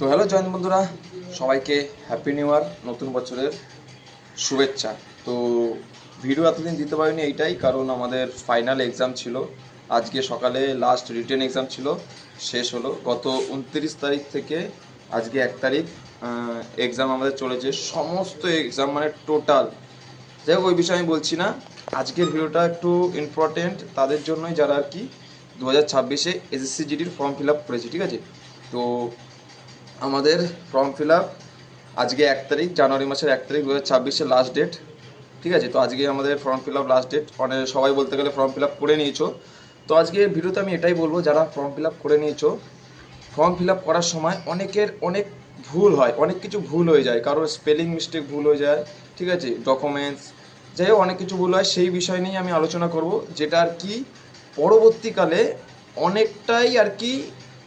তো hello join বন্ধুরা, সবাইকে হ্যাপি নিউ ইয়ার নতুন বছরের শুভেচ্ছা। তো ভিডিও এতদিন দিতে পারিনি এইটাই, কারণ আমাদের ফাইনাল এক্সাম ছিল। আজকে সকালে লাস্ট রিটেন এক্সাম ছিল, শেষ হলো। গত উনত্রিশ তারিখ থেকে আজকে এক তারিখ এক্সাম আমাদের চলেছে। সমস্ত এক্সাম মানে টোটাল যাই হোক, ওই বিষয়ে আমি বলছি না। আজকের ভিডিওটা একটু ইম্পর্টেন্ট তাদের জন্যই যারা আর কি দু হাজার ছাব্বিশে এসএসসি জিডির ফর্ম ফিল আপ করেছে, ঠিক আছে? তো আমাদের ফর্ম ফিল আপ আজকে এক তারিখ, জানুয়ারি মাসের এক তারিখ দু হাজার লাস্ট ডেট ঠিক আছে? তো আজকে আমাদের form fill up last date অনেক সবাই বলতে গেলে ফর্ম ফিল আপ করে নিয়েছো। তো আজকে ভিডিওতে আমি এটাই বলব, যারা ফর্ম ফিল আপ করে নিয়েছো ফর্ম ফিল আপ করার সময় অনেকের অনেক ভুল হয়, অনেক কিছু ভুল হয়ে যায়। কারোর স্পেলিং মিস্টেক ভুল হয়ে যায়, ঠিক আছে? ডকুমেন্টস যাই অনেক কিছু ভুল হয়। সেই বিষয় নিয়ে আমি আলোচনা করব, যেটা আর কি পরবর্তীকালে অনেকটাই আর কি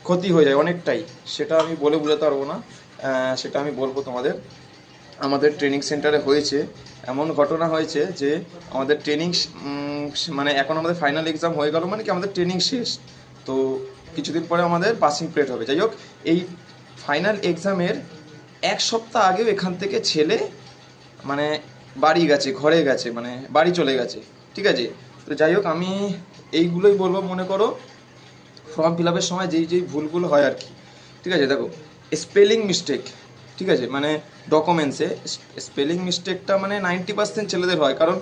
ক্ষতি হয়ে যায় অনেকটাই। সেটা আমি বলে বোঝাতে পারব না। সেটা আমি বলব তোমাদের। আমাদের ট্রেনিং সেন্টারে হয়েছে। এমন ঘটনা হয়েছে যে আমাদের ট্রেনিং মানে এখন আমাদের ফাইনাল এক্সাম হয়ে গেল মানে কি আমাদের ট্রেনিং শেষ। তো কিছুদিন পরে আমাদের পাসিং প্লেট হবে। যাই হোক, এই ফাইনাল এক্সামের এক সপ্তাহ আগেও এখান থেকে ছেলে মানে বাড়ি গেছে, ঘরে গেছে মানে বাড়ি চলে গেছে। ঠিক আছে? তো যাই হোক, আমি এইগুলোই বলব, মনে করো। ফর্ম ফিল আপের সময় যেই যেই ভুলগুলো হয় আর কি। ঠিক আছে? দেখো স্পেলিং মিস্টেক ঠিক আছে? মানে ডকুমেন্টসে স্পেলিং মিস্টেকটা মানে নাইনটি পার্সেন্ট ছেলেদের হয়। কারণ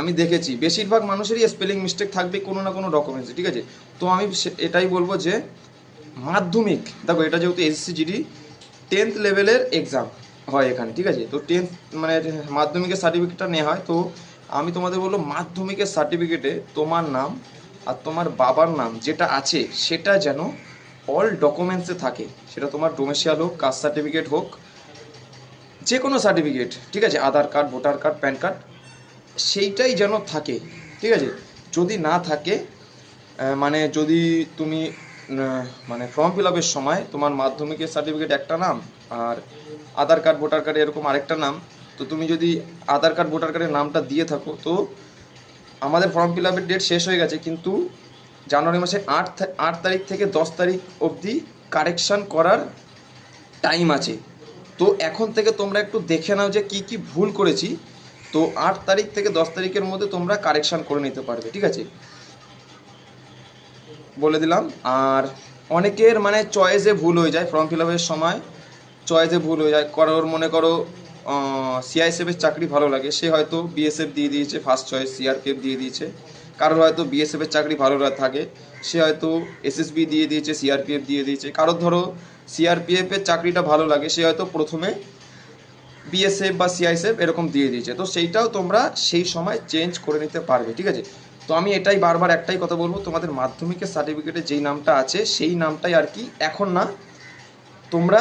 আমি দেখেছি, বেশিরভাগ মানুষেরই স্পেলিং মিস্টেক থাকবে কোনো না কোনো ডকুমেন্টসে ঠিক আছে? তো আমি এটাই বলব যে মাধ্যমিক, দেখো, এটা যেহেতু এসএসসি জিডি টেন্থ লেভেলের এক্সাম হয় এখানে, ঠিক আছে? তো টেন্থ মানে মাধ্যমিকের সার্টিফিকেটটা নেওয়া হয়। তো আমি তোমাদের বলব, মাধ্যমিকের সার্টিফিকেটে তোমার নাম আর তোমার বাবার নাম যেটা আছে, সেটা যেন অল ডকুমেন্টসে থাকে। সেটা তোমার ডোমেশিয়াল হোক কাস্ট সার্টিফিকেট হোক যে কোনো সার্টিফিকেট ঠিক আছে? Aadhaar card, voter card, PAN card, সেইটাই যেন থাকে, ঠিক আছে? যদি না থাকে মানে যদি তুমি মানে ফর্ম ফিল আপের সময় তোমার মাধ্যমিকের সার্টিফিকেট একটা নাম আর আধার কার্ড, ভোটার কার্ড এরকম আরেকটা নাম, তো তুমি যদি আধার কার্ড, ভোটার কার্ডের নামটা দিয়ে থাকো, তো আমাদের ফর্ম ফিল আপের ডেট শেষ হয়ে গেছে, কিন্তু জানুয়ারি মাসে আট আট তারিখ থেকে দশ তারিখ অবধি কারেকশান করার টাইম আছে। তো এখন থেকে তোমরা একটু দেখে নাও যে কি কি ভুল করেছি। তো আট তারিখ থেকে দশ তারিখের মধ্যে তোমরা কারেকশান করে নিতে পারবে, ঠিক আছে? বলে দিলাম, আর অনেকের মানে চয়েসে ভুল হয়ে যায় ফর্ম ফিল আপের সময় চয়েসে ভুল হয়ে যায়। কারোর মনে করো সিআইএসএফের চাকরি ভালো লাগে। সে হয়তো বিএসএফ দিয়ে দিয়েছে ফার্স্ট চয়েস সিআরপিএফ দিয়ে দিয়েছে। কারোর হয়তো বিএসএফের চাকরি ভালো থাকে। সে হয়তো এসএসবি দিয়ে দিয়েছে সিআরপিএফ দিয়ে দিয়েছে। কারোর ধরো সিআরপিএফের চাকরিটা ভালো লাগে, সে হয়তো প্রথমে বিএসএফ বা সিআইএসএফ এরকম দিয়ে দিয়েছে। তো সেইটাও তোমরা সেই সময় চেঞ্জ করে নিতে পারবে, ঠিক আছে? তো আমি এটাই বারবার একটাই কথা বলব, তোমাদের মাধ্যমিকের সার্টিফিকেটে যেই নামটা আছে, সেই নামটাই আর কি এখন না তোমরা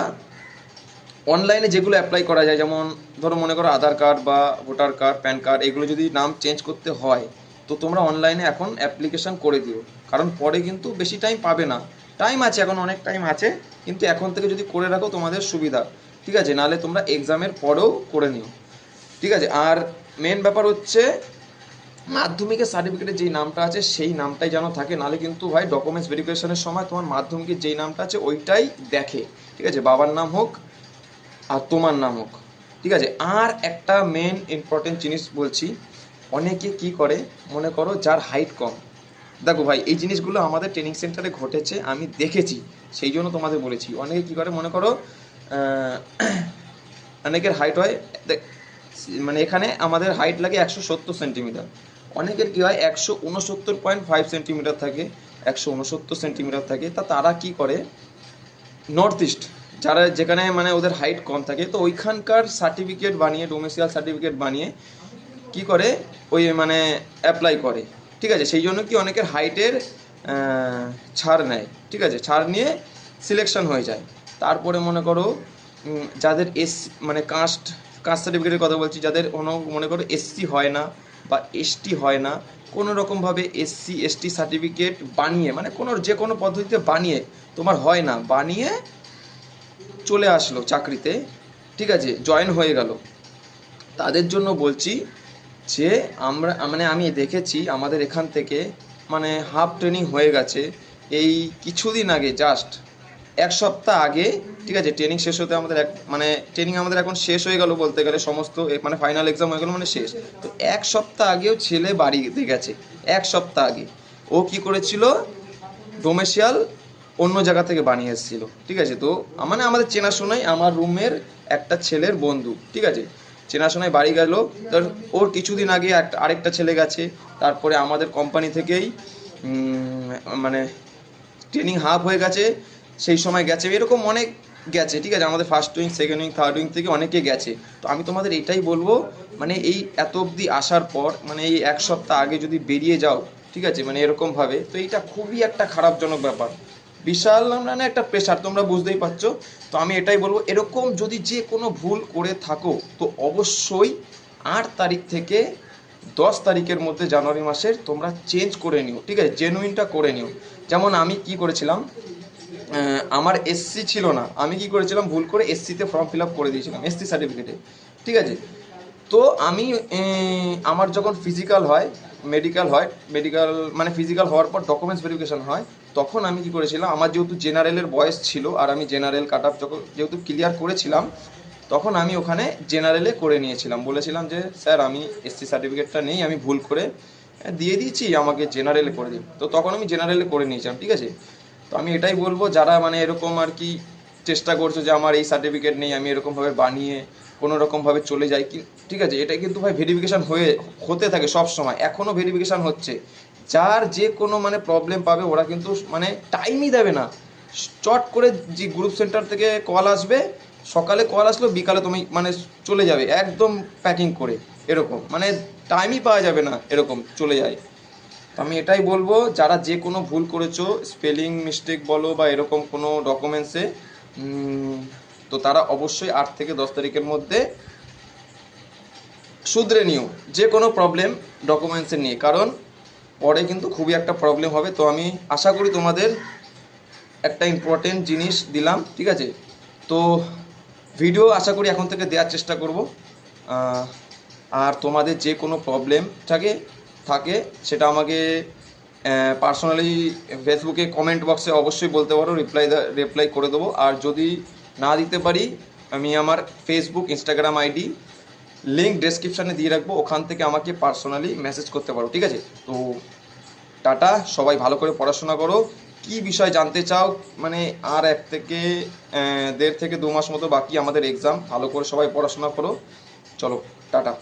অনলাইনে যেগুলো অ্যাপ্লাই করা যায়, যেমন ধরো মনে করো আধার কার্ড বা ভোটার কার্ড প্যান কার্ড এগুলো যদি নাম চেঞ্জ করতে হয়, তো তোমরা অনলাইনে এখন অ্যাপ্লিকেশন করে দিও। কারণ পরে কিন্তু বেশি টাইম পাবে না। টাইম আছে, এখন অনেক টাইম আছে, কিন্তু এখন থেকে যদি করে রাখো, তোমাদের সুবিধা। ঠিক আছে? নাহলে তোমরা এক্সামের পরেও করে নিও। ঠিক আছে? আর মেন ব্যাপার হচ্ছে, মাধ্যমিকের সার্টিফিকেটে যেই নামটা আছে, সেই নামটাই যেন থাকে, নাহলে কিন্তু ভাই ডকুমেন্টস ভেরিফিকেশনের সময় তোমার মাধ্যমিকের যেই নামটা আছে, ওইটাই দেখে। ঠিক আছে? বাবার নাম হোক আর তোমার নাম হোক ঠিক আছে? আর একটা মেন ইম্পর্টেন্ট জিনিস বলছি, অনেকে কি করে, মনে করো যার হাইট কম। দেখো ভাই, এই জিনিসগুলো আমাদের ট্রেনিং সেন্টারে ঘটেছে, আমি দেখেছি, সেই জন্য তোমাদের বলেছি। অনেকে কি করে, মনে করো অনেকের হাইট হয় মানে এখানে আমাদের হাইট লাগে একশো সত্তর সেন্টিমিটার অনেকের কী হয়, একশো উনসত্তর পয়েন্ট ফাইভ সেন্টিমিটার থাকে, একশো উনসত্তর সেন্টিমিটার থাকে। তা তারা কি করে নর্থ ইস্ট যারা যেখানে মানে ওদের হাইট কম থাকে, তো ওইখানকার সার্টিফিকেট বানিয়ে ডোমেসিয়াল সার্টিফিকেট বানিয়ে কি করে? ওই মানে অ্যাপ্লাই করে। ঠিক আছে? সেই জন্য কি অনেকের হাইটের ছাড় নেয়। ঠিক আছে? ছাড় নিয়ে সিলেকশন হয়ে যায়। তারপরে মনে করো যাদের এস মানে কাস্ট কাস্ট সার্টিফিকেটের কথা বলছি, যাদের কোনো, মনে করো এসসি হয় না বা এসটি হয় না, কোনো রকমভাবে এসসি এসটি সার্টিফিকেট বানিয়ে মানে কোনো, যে কোনো পদ্ধতিতে বানিয়ে, তোমার হয় না, বানিয়ে চলে আসলো চাকরিতে, ঠিক আছে জয়েন হয়ে গেল। তাদের জন্য বলছি যে, আমরা মানে আমি দেখেছি আমাদের এখান থেকে মানে হাফ ট্রেনিং হয়ে গেছে। এই কিছুদিন আগে জাস্ট এক সপ্তাহ আগে, ঠিক আছে ট্রেনিং শেষ হতে আমাদের এক মানে ট্রেনিং আমাদের এখন শেষ হয়ে গেল বলতে গেলে, সমস্ত মানে ফাইনাল এক্সাম হয়ে গেল মানে শেষ। তো এক সপ্তাহ আগেও ছেলে বাড়িতে গেছে, এক সপ্তাহ আগে। ও কি করেছিল? ডোমেশিয়াল অন্য জায়গা থেকে বানিয়ে এসেছিল, ঠিক আছে? তো মানে আমাদের চেনাশোনাই আমার রুমের একটা ছেলের বন্ধু, ঠিক আছে? চেনাশোনায় বাড়ি গেল তার ওর কিছুদিন আগে একটা, আরেকটা ছেলে গেছে, তারপরে আমাদের কোম্পানি থেকেই মানে ট্রেনিং হাফ হয়ে গেছে, সেই সময় গেছে, এরকম অনেক গেছে, ঠিক আছে? আমাদের first wing second wing third wing থেকে অনেকে গেছে। তো আমি তোমাদের এটাই বলব মানে এই এত অবধি আসার পর মানে এই এক সপ্তাহ আগে যদি বেরিয়ে যাও, ঠিক আছে? মানে এরকমভাবে, তো এইটা খুবই একটা খারাপজনক ব্যাপার। বিশাল মানে একটা প্রেশার তোমরা বুঝতেই পারছ। তো আমি এটাই বলব, এরকম যদি যে কোনো ভুল করে থাকো, তো অবশ্যই আট তারিখ থেকে দশ তারিখের মধ্যে জানুয়ারি মাসের তোমরা চেঞ্জ করে নিও, ঠিক আছে? জেনুইনটা করে নিও। যেমন আমি কি করেছিলাম আমার এসসি ছিল না, আমি কি করেছিলাম, ভুল করে এসসিতে ফর্ম ফিল আপ করে দিয়েছিলাম এসসি সার্টিফিকেটে ঠিক আছে? তো আমি আমার যখন ফিজিক্যাল হয় মেডিকেল হয় মেডিকেল মানে ফিজিক্যাল হওয়ার পর ডকুমেন্টস ভেরিফিকেশন হয়, তখন আমি কি করেছিলাম, আমার যেহেতু জেনারেলের বয়স ছিল, আর আমি জেনারেল কাট আপ যখন, যেহেতু ক্লিয়ার করেছিলাম, তখন আমি ওখানে জেনারেলে করে নিয়েছিলাম। বলেছিলাম যে, স্যার, আমি এসসি সার্টিফিকেটটা নেই, আমি ভুল করে দিয়ে দিয়েছি আমাকে জেনারেলে করে দিন। তো তখন আমি জেনারেলে করে নিয়েছিলাম, ঠিক আছে? তো আমি এটাই বলব, যারা মানে এরকম আর কি চেষ্টা করছ যে, আমার এই সার্টিফিকেট নেই, আমি এরকমভাবে বানিয়ে কোনো রকমভাবে চলে যায় কি ঠিক আছে এটা কিন্তু ভাই ভেরিফিকেশান হয়ে হতে থাকে সব সময়। এখনও ভেরিফিকেশান হচ্ছে। যার যে কোনো মানে প্রবলেম পাবে, ওরা কিন্তু মানে টাইমই দেবে না। চট করে যে গ্রুপ সেন্টার থেকে কল আসবে, সকালে কল আসলো, বিকালে তুমি মানে চলে যাবে, একদম প্যাকিং করে। এরকম। মানে টাইমই পাওয়া যাবে না এরকম চলে যায়। তো আমি এটাই বলব, যারা যে কোনো ভুল করেছ স্পেলিং মিস্টেক বলো বা এরকম কোনো ডকুমেন্টসে তো তারা অবশ্যই আট থেকে দশ তারিখের মধ্যে শুধরে নিও যে কোনো প্রবলেম ডকুমেন্টসে নিয়ে। কারণ পরে কিন্তু খুবই একটা প্রবলেম হবে। তো আমি আশা করি তোমাদের একটা ইম্পর্টেন্ট জিনিস দিলাম, ঠিক আছে? তো ভিডিও আশা করি এখন থেকে দেওয়ার চেষ্টা করব। আর তোমাদের যে কোনো প্রবলেম থাকে থাকে, সেটা আমাকে পার্সোনালি ফেসবুকে কমেন্ট বক্সে অবশ্যই বলতে পারো। রিপ্লাই রিপ্লাই করে দেবো। আর যদি না দিতে পারি, আমি আমার ফেসবুক ইনস্টাগ্রাম আইডি লিঙ্ক ডেসক্রিপশানে দিয়ে রাখব, ওখান থেকে আমাকে পার্সোনালি মেসেজ করতে পারো, ঠিক আছে? তো টাটা, সবাই ভালো করে পড়াশোনা করো। কি বিষয় জানতে চাও? মানে আর এক থেকে দেড় থেকে দু মাস মতো বাকি আমাদের এক্সাম ভালো করে সবাই পড়াশোনা করো। চলো, টাটা।